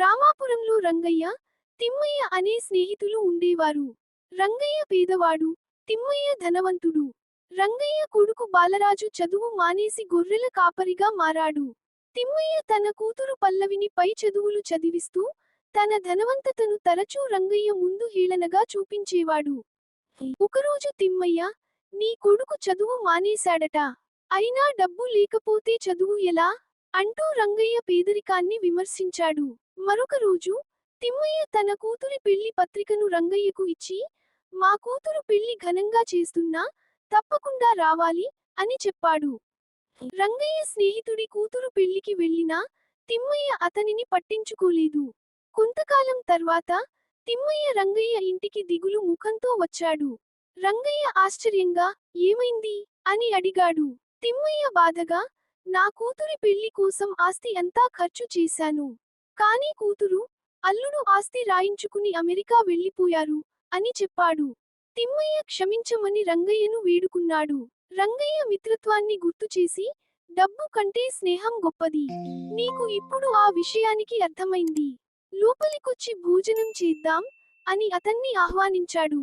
రామాపురంలో రంగయ్య తిమ్మయ్య అనే స్నేహితులు ఉండేవారు. రంగయ్య పేదవాడు తిమ్మయ్య ధనవంతుడు. రంగయ్య కొడుకు బాలరాజు చదువు మానేసి గొర్రెల కాపరిగా మారాడు. తిమ్మయ్య తన కూతురు పల్లవిని పై చదువులు చదివిస్తూ తన ధనవంతతను తరచూ రంగయ్య ముందు హేళనగా చూపించేవాడు. ఒకరోజు తిమ్మయ్య నీ కొడుకు చదువు మానేశాడట. అయినా డబ్బు లేకపోతే చదువు ఎలా? అంటూ రంగయ్య పేదరికాన్ని విమర్శించాడు. మరొక రోజు తిమ్మయ్య తన కూతురి పెళ్ళి పత్రికను రంగయ్యకు ఇచ్చి మా కూతురు పెళ్ళి ఘనంగా చేస్తున్నా తప్పకుండా రావాలి అని చెప్పాడు. రంగయ్య స్నేహితుడి కూతురు పెళ్ళికి వెళ్ళినా తిమ్మయ్య అతనిని పట్టించుకోలేదు. కొంతకాలం తర్వాత తిమ్మయ్య రంగయ్య ఇంటికి దిగులు ముఖంతో వచ్చాడు. రంగయ్య ఆశ్చర్యంగా ఏమైంది? అని అడిగాడు. తిమ్మయ్య బాధగా నా కూతురి పెళ్ళి కోసం ఆస్తి అంతా ఖర్చు చేశాను. కానీ కూతురు అల్లుడు ఆస్తి రాయించుకుని అమెరికా వెళ్ళిపోయారు అని చెప్పాడు. తిమ్మయ్య క్షమించమని రంగయ్యను వేడుకున్నాడు. రంగయ్య మిత్రత్వాన్ని గుర్తుచేసి డబ్బు కంటే స్నేహం గొప్పది. నీకు ఇప్పుడు ఆ విషయానికి అర్థమైంది. లోపలికొచ్చి భోజనం చేద్దాం అని అతన్ని ఆహ్వానించాడు.